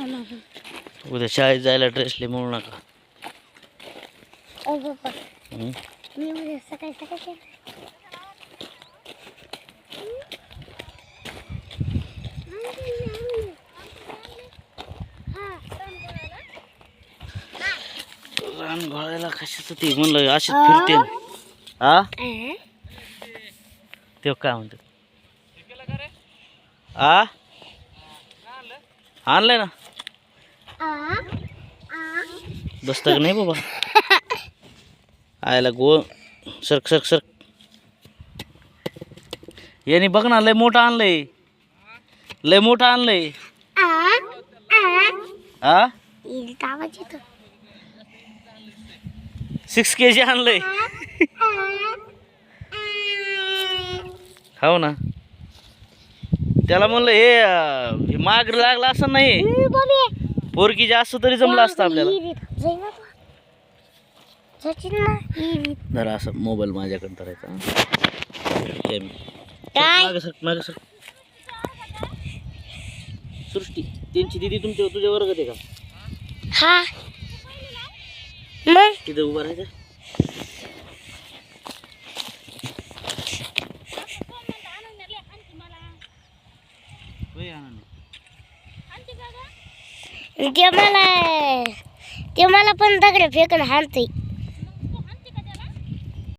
उद्या शाळेत जायला ड्रेसले म्हणू नका. ओ बाबा? मी उद्या सकाळी सकाळी रान घोळायला कशाचं ते म्हणलं असेच फिरते. हा ते काय म्हणते आ? आणलंय ना? बसतं का नाही बाबा. आयला गो सरक सरक सरक. याने बघ ना लय मोठं आणलंय. लय मोठं आणलंय. हा सिक्स के जी आणलंय. हो ना. त्याला म्हणलं हे अं, हे माग लागला असं नाही. पोरकी जास्त तरी जमलं असतं आपल्याला. जरा असं मोबाईल माझ्याकडे धरायचा. काय? मागे सर मागे सर. सृष्टी त्यांची दिदी तुमच्या तुझ्या वर्गात आहे का? हा. मग? तिथं उभं राहायचं. होय, आनंदी. ते मला ते मला पण दगड फेकून हाणतोय.